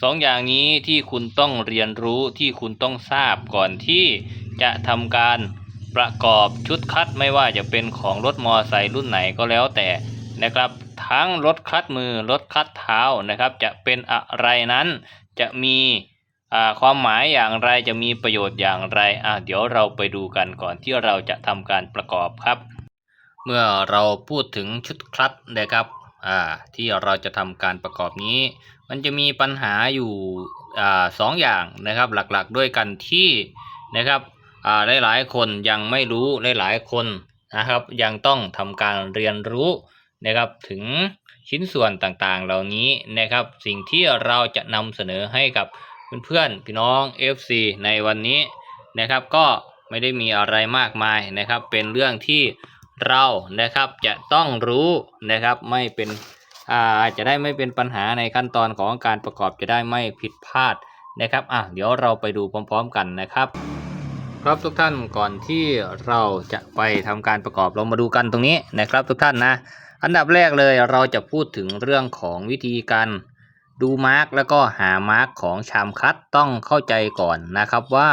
สองอย่างนี้ที่คุณต้องเรียนรู้ที่คุณต้องทราบก่อนที่จะทำการประกอบชุดคัดไม่ว่าจะเป็นของรถมอไซค์รุ่นไหนก็แล้วแต่นะครับทั้งรถคัดมือรถคัดเท้านะครับ จะเป็นอะไรนั้นจะมีความหมายอย่างไรจะมีประโยชน์อย่างไรอ่าเดี๋ยวเราไปดูกันก่อนที่เราจะทำการประกอบครับ เมื่อเราพูดถึงชุดคลัตนะครับ อ่าที่เราจะทำการประกอบนี้ มันจะมีปัญหาอยู่อ่าสองอย่างนะครับหลักๆด้วยกันที่นะครับอ่าหลายๆคนยังไม่รู้หลายๆคนนะครับยังต้องทำการเรียนรู้นะครับถึงชิ้นส่วนต่างๆ เหล่านี้นะครับ สิ่งที่เราจะนำเสนอให้กับเพื่อนๆพี่น้อง FC ในวันนี้นะครับ ก็ไม่ได้มีอะไรมากมายนะครับ เป็นเรื่องที่ เรานะครับจะต้องรู้นะครับไม่เป็นอ่าจะได้ไม่เป็นปัญหาในขั้นตอนของการประกอบจะได้ไม่ผิดพลาดนะครับอะเดี๋ยวเราไปดูพร้อม ๆ กันนะครับ ครับทุกท่านก่อนที่เราจะไปทำการประกอบเรามาดูกันตรงนี้นะครับทุกท่านนะอันดับแรกเลยเราจะพูดถึงเรื่องของวิธีการดูมาร์กแล้วก็หามาร์กของชามคัดต้องเข้าใจก่อนนะครับว่า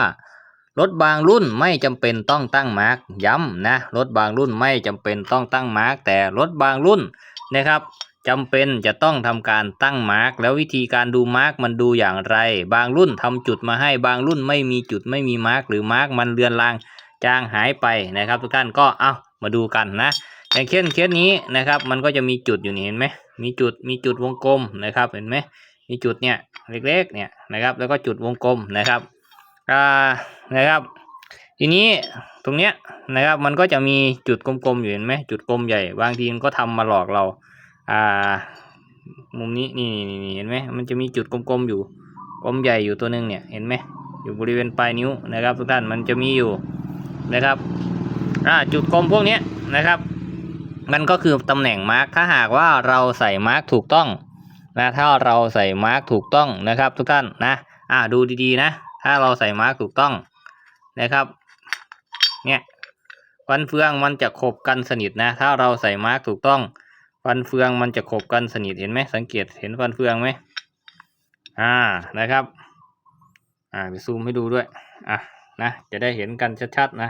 รถบางรุ่นไม่จำเป็นต้องตั้งมาร์กย้ำนะ รถบางรุ่นไม่จำเป็นต้องตั้งมาร์กแต่รถบางรุ่นนะครับจำเป็นจะต้องทำการตั้งมาร์กแล้ววิธีการดูมาร์กมันดูอย่างไร บางรุ่นทำจุดมาให้บางรุ่นไม่มีจุดไม่มีมาร์กหรือมาร์กมันเลือนลางจางหายไปนะครับทุกท่านก็เอามาดูกันนะอย่างเช่นเคสนี้นะครับมันก็จะมีจุดอยู่นี่เห็นไหมมีจุดมีจุดวงกลมนะครับเห็นไหมมีจุดเนี่ยเล็กๆเนี่ยนะครับแล้วก็จุดวงกลมนะครับอ่า นะครับ ทีนี้ตรงเนี้ยนะครับ มันก็จะมีจุดกลมๆอยู่เห็นไหมจุดกลมใหญ่บางทีมันก็ทำมาหลอกเรา อ่า มุมนี้นี่นี่นี่เห็นไหมมันจะมีจุดกลมๆอยู่กลมใหญ่อยู่ตัวหนึงเนี่ยเห็นไหมอยู่บริเวณปลายนิ้วนะครับ ทุกท่านมันจะมีอยู่นะครับอ่าจุดกลมพวกเนี้ยนะครับ มันก็คือตำแหน่งมาร์กถ้าหากว่าเราใส่มาร์กถูกต้องนะถ้าเราใส่มาร์กถูกต้องนะครับ ทุกท่านนะอ่าดูดีๆนะ ถ้าเราใส่มาร์กถูกต้อง นะครับ เนี่ยฟันเฟืองมันจะขบกันสนิทนะ ถ้าเราใส่มาร์กถูกต้องฟันเฟืองมันจะขบกันสนิทเห็นไหมสังเกตเห็นฟันเฟืองไหมอ่านะครับ อ่าไปซูมให้ดูด้วยอะนะจะได้เห็นกันชัดๆนะ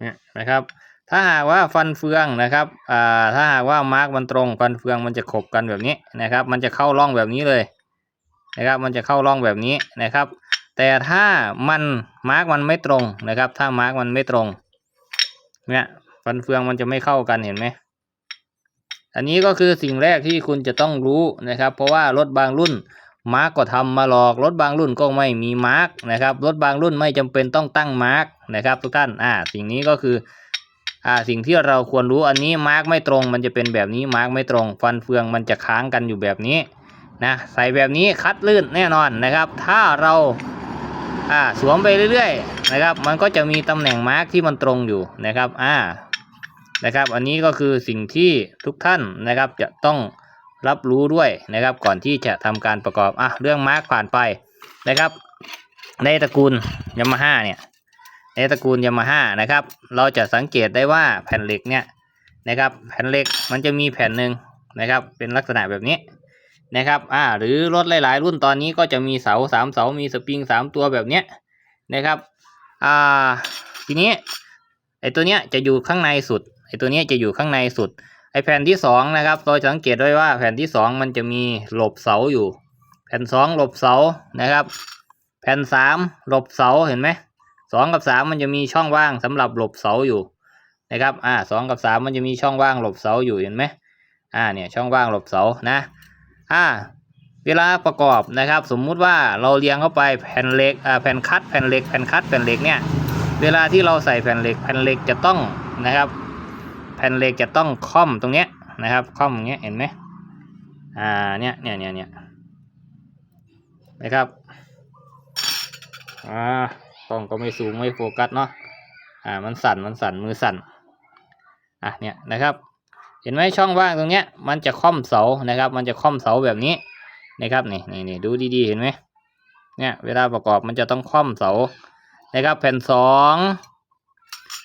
เนี่ยนะครับ ถ้าหากว่าฟันเฟืองนะครับอ่าถ้าหากว่ามาร์กมันตรงฟันเฟืองมันจะขบกันแบบนี้นะครับ มันจะเข้าร่องแบบนี้เลยนะครับ มันจะเข้าร่องแบบนี้นะครับ แต่ถ้ามันมาร์กมันไม่ตรงนะครับ ถ้ามาร์กมันไม่ตรงเนี่ยฟันเฟืองมันจะไม่เข้ากันเห็นไหมอันนี้ก็คือสิ่งแรกที่คุณจะต้องรู้นะครับ เพราะว่ารถบางรุ่นมาร์กก็ทำมาหลอกรถบางรุ่นก็ไม่มีมาร์กนะครับรถบางรุ่นไม่จำเป็นต้องตั้งมาร์กนะครับ ทุกท่านอ่าสิ่งนี้ก็คืออ่าสิ่งที่เราควรรู้อันนี้มาร์กไม่ตรง มันจะเป็นแบบนี้มาร์กไม่ตรง ฟันเฟืองมันจะค้างกันอยู่แบบนี้นะใส่แบบนี้คัดลื่นแน่นอนนะครับ ถ้าเรา อ่าสวมไปเรื่อยๆนะครับ มันก็จะมีตำแหน่งมาร์กที่มันตรงอยู่นะครับอ่านะครับ อันนี้ก็คือสิ่งที่ทุกท่านนะครับจะต้องรับรู้ด้วยนะครับ ก่อนที่จะทำการประกอบอะเรื่องมาร์กผ่านไปนะครับ ในตระกูลยามาฮ่าเนี่ยในตระกูลยามาฮ่านะครับ เราจะสังเกตได้ว่าแผ่นเหล็กเนี่ยนะครับ แผ่นเหล็กมันจะมีแผ่นหนึ่งนะครับ เป็นลักษณะแบบนี้ นะครับอ่าหรือรถหลาย ๆ รุ่นตอนนี้ก็จะมีเสาสามเสามีสปริงสามตัวแบบเนี้ยนะครับอ่าทีนี้ไอตัวเนี้ยจะอยู่ข้างในสุดไอตัวเนี้ยจะอยู่ข้างในสุดไอแผ่นที่สองนะครับเราสังเกตด้ว่าแผ่นที่สองมันจะมีหลบเสาอยู่ แผ่นสองหลบเสานะครับ แผ่นสามหลบเสาเห็นไหมสองกับสามมันจะมีช่องว่างสำหรับหลบเสาอยู่นะครับอ่าสองกับสามมันจะมีช่องว่างหลบเสาอยู่เห็นไหมอ่าเนี่ยช่องว่างหลบเสานะ อ่าเวลาประกอบนะครับ สมมุติว่าเราเรียงเข้าไปแผ่นเหล็กอ่าแผ่นคัดแผ่นเหล็กแผ่นคัดแผ่นเหล็กเนี่ยเวลาที่เราใส่แผ่นเหล็กแผ่นเหล็กจะต้องนะครับ แผ่นเหล็กจะต้องค่อมตรงเนี้ยนะครับค่อมอย่างเงี้ยเห็นไหมอ่าเนี่ยเนี่ยเนี่ยเนี่ยนะครับอ่ากล้องก็ไม่สูงไม่โฟกัสเนาะอ่ามันสั่นมันสั่นมือสั่นอะเนี่ยนะครับ เห็นไหมช่องว่างตรงเนี้ย มันจะค่อมเสานะครับ มันจะค่อมเสาแบบนี้นะครับนี่นี่นี่ดูดีๆเห็นไหมเนี่ยเวลาประกอบมันจะต้องค่อมเสานะครับ แผ่นสอง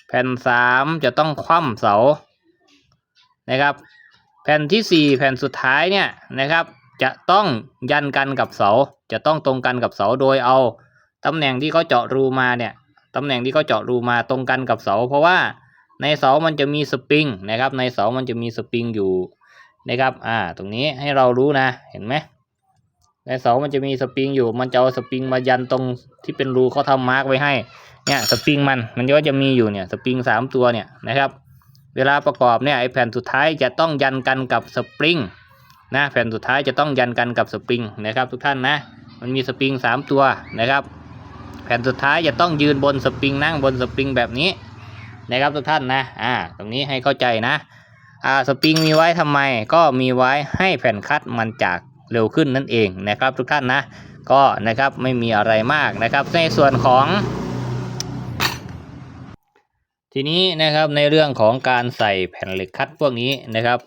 แผ่นสามจะต้องคว่ำเสานะครับ แผ่นที่สี่แผ่นสุดท้ายเนี่ยนะครับ จะต้องยันกันกับเสา จะต้องตรงกันกับเสาโดยเอาตำแหน่งที่เขาเจาะรูมาเนี่ยตำแหน่งที่เขาเจาะรูมาตรงกันกับเสา เพราะว่า ในเสามันจะมีสปริงนะครับ ในเสามันจะมีสปริงอยู่นะครับ อ่า ตรงนี้ให้เรารู้นะ เห็นไหมในเสามันจะมีสปริงอยู่ มันจะเอาสปริงมายันตรงที่เป็นรูเขาทำมาร์กไว้ให้ เนี่ยสปริงมัน มันก็จะมีอยู่เนี่ยสปริงสามตัวเนี่ยนะครับ เวลาประกอบเนี่ยไอแผ่นสุดท้ายจะต้องยันกันกับสปริงนะ แผ่นสุดท้ายจะต้องยันกันกับสปริงนะครับ ทุกท่านนะ มันมีสปริงสามตัวนะครับ แผ่นสุดท้ายจะต้องยืนบนสปริงนั่งบนสปริงแบบนี้ นะครับทุกท่านนะอ่าตรงนี้ให้เข้าใจนะอ่าสปริงมีไว้ทำไมก็มีไว้ให้แผ่นคัดมันจากเร็วขึ้นนั่นเองนะครับทุกท่านนะก็นะครับไม่มีอะไรมากนะครับในส่วนของ ทีนี้นะครับในเรื่องของการใส่แผ่นเหล็กคัดพวกนี้นะครับ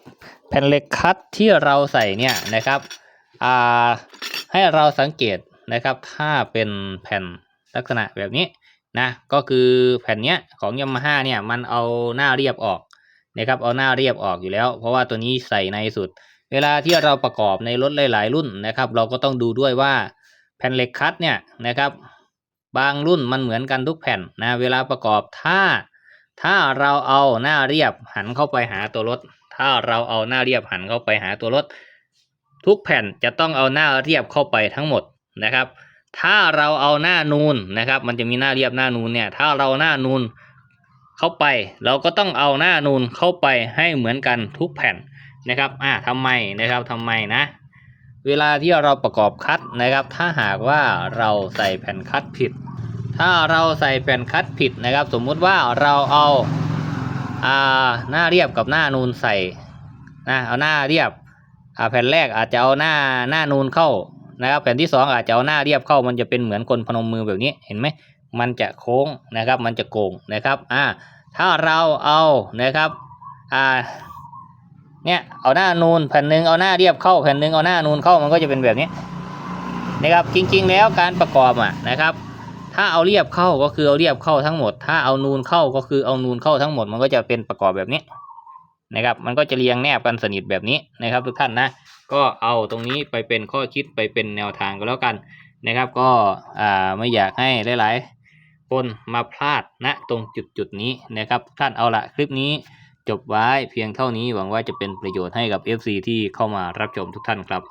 แผ่นเหล็กคัดที่เราใส่เนี่ยนะครับอ่าให้เราสังเกตนะครับถ้าเป็นแผ่นลักษณะแบบนี้ นะก็คือแผ่นเนี้ยของยามาฮ่าเนี่ยมันเอาหน้าเรียบออกนะครับเอาหน้าเรียบออกอยู่แล้ว เพราะว่าตัวนี้ใส่ในสุด เวลาที่เราประกอบในรถหลาย ๆ รุ่นนะครับ เราก็ต้องดูด้วยว่าแผ่นเหล็กคัดเนี่ยนะครับบางรุ่นมันเหมือนกันทุกแผ่นนะเวลาประกอบถ้า ถ้าเราเอาหน้าเรียบหันเข้าไปหาตัวรถ ถ้าเราเอาหน้าเรียบหันเข้าไปหาตัวรถ ทุกแผ่นจะต้องเอาหน้าเรียบเข้าไปทั้งหมดนะครับ ถ้าเราเอาหน้านูนนะครับ มันจะมีหน้าเรียบหน้านูนเนี่ย ถ้าเราหน้านูนเข้าไป เราก็ต้องเอาหน้านูนเข้าไปให้เหมือนกันทุกแผ่นนะครับอ่าทำไมนะครับทำไมนะ เวลาที่เราประกอบคัดนะครับ ถ้าหากว่าเราใส่แผ่นคัดผิด ถ้าเราใส่แผ่นคัดผิดนะครับ สมมุติว่าเราเอาอ่าหน้าเรียบกับหน้านูนใส่นะเอาหน้าเรียบอ่าแผ่นแรกอาจจะเอาหน้าหน้านูนเข้า นะครับแผ่นที่สองอาจจะเอาหน้าเรียบเข้ามันจะเป็นเหมือนคนพนมมือแบบนี้เห็นไหมมันจะโค้งนะครับ มันจะโก่งนะครับอ่าถ้าเราเอานะครับอ่าเนี่ยเอาหน้านูนแผ่นหนึ่งเอาหน้าเรียบเข้าแผ่นหนึ่งเอาหน้านูนเข้ามันก็จะเป็นแบบนี้นะครับจริงๆแล้วการประกอบอะนะครับ ถ้าเอาเรียบเข้าก็คือเอาเรียบเข้าทั้งหมด ถ้าเอานูนเข้าก็คือเอานูนเข้าทั้งหมด มันก็จะเป็นประกอบแบบนี้นะครับ มันก็จะเรียงแนบกันสนิทแบบนี้นะครับ ทุกท่านนะ ก็เอาตรงนี้ไปเป็นข้อคิดไปเป็นแนวทางก็แล้วกันนะครับ ก็อ่าไม่อยากให้หลาย ๆ คนมาพลาดณตรงจุดจุดๆนี้นะครับท่านเอาละคลิปนี้จบไว้เพียงเท่านี้หวังว่าจะเป็นประโยชน์ให้กับ FC ที่เข้ามารับชมทุกท่านครับ